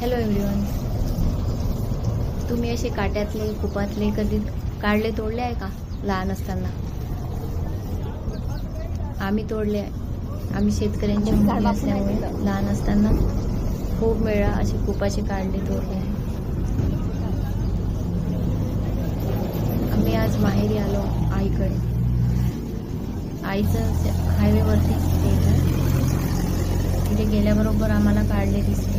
Hello everyone तुम्ही असे काट्यातले कुपातले कधी काढले तोडले आहे का? लहान असताना. आम्ही तोडले आहे. आम्ही शेतकऱ्यांची मुले असल्यामुळे लहान असताना खूप वेळा असे कुपाचे काढले तोडले आहे. आम्ही आज माहेरी आलो आईकडे. आईचं हायवेवरती तिथे गेल्याबरोबर आम्हाला काढले दिसले.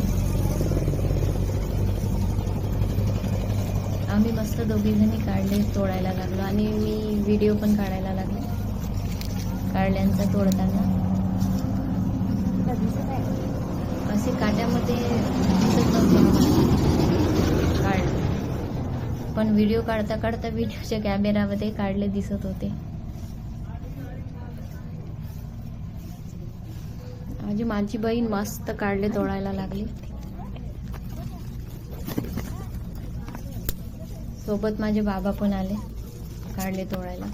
आम्ही मस्त दोघीजणी काढले तोडायला लागलो आणि मी व्हिडिओ पण काढायला लागले. काढल्यांचा तोडताना. असे काट्यामध्ये दिसत नव्हते काढ. पण व्हिडिओ काढता काढता व्हिडिओच्या कॅमेरामध्ये काढले दिसत होते. माझी माझी बहीण मस्त काढले तोडायला लागली. सोबत माझे बाबा पण आले काढले तोडायला.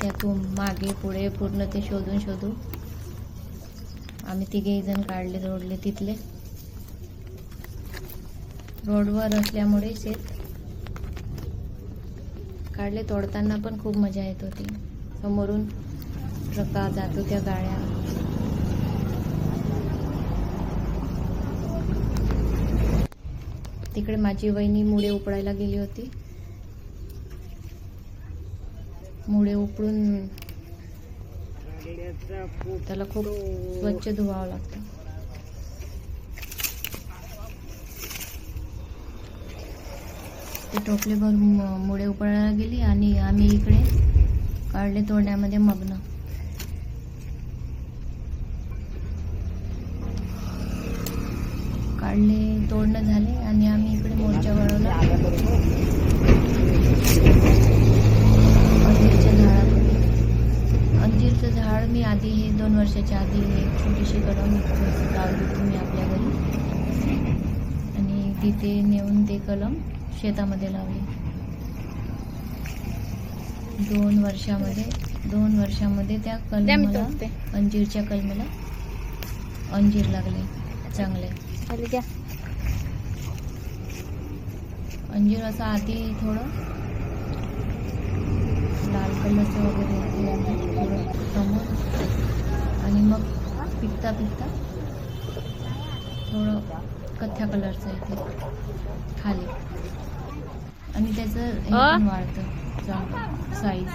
त्यातून मागे पुढे पूर्ण ते शोधून शोधू आम्ही तिघेही जण काढले तोडले तिथले. रोडवर असल्यामुळे शेत काढले तोडताना पण खूप मजा येत होती. समोरून ट्रका जातो त्या गाड्या. तिकडे माझी वहिनी मुळे उपडायला गेली होती. मुळे उपडून त्याला खूप स्वच्छ धुवावं लागतं. ते टोपले भर मुळे उपडायला गेली आणि आम्ही इकडे काढले तोडण्यामध्ये मग्न. काढले तोडणं झाले आणि आम्ही मोर्चा वळवला अंजीरच्या झाडामध्ये अंजीरचं झाड मी आधी हे दोन वर्षाच्या आधी एक छोटीशी कलम लावली होती. मी आपल्या घरी. आणि तिथे नेऊन ते कलम शेतामध्ये लावली. दोन वर्षामध्ये दोन वर्षामध्ये त्या कलमाला अंजीरच्या कलमाला अंजीर लागले चांगले. अंजीर असं आधी थोडं लाल कलरचं वगैरे थोडं समोर आणि मग पिकता पिकता थोडं कथ्या कलरचं येते खाली. आणि त्याचं वाढतं साईज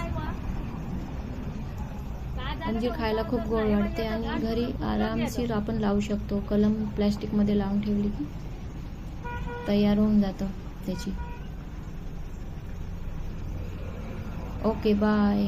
अंजीर खायला खूप गोड वाटते आणि घरी आरामशीर आपण लावू शकतो. कलम प्लॅस्टिकमध्ये लावून ठेवली की तयार होऊन जातं. त्याची. Okay bye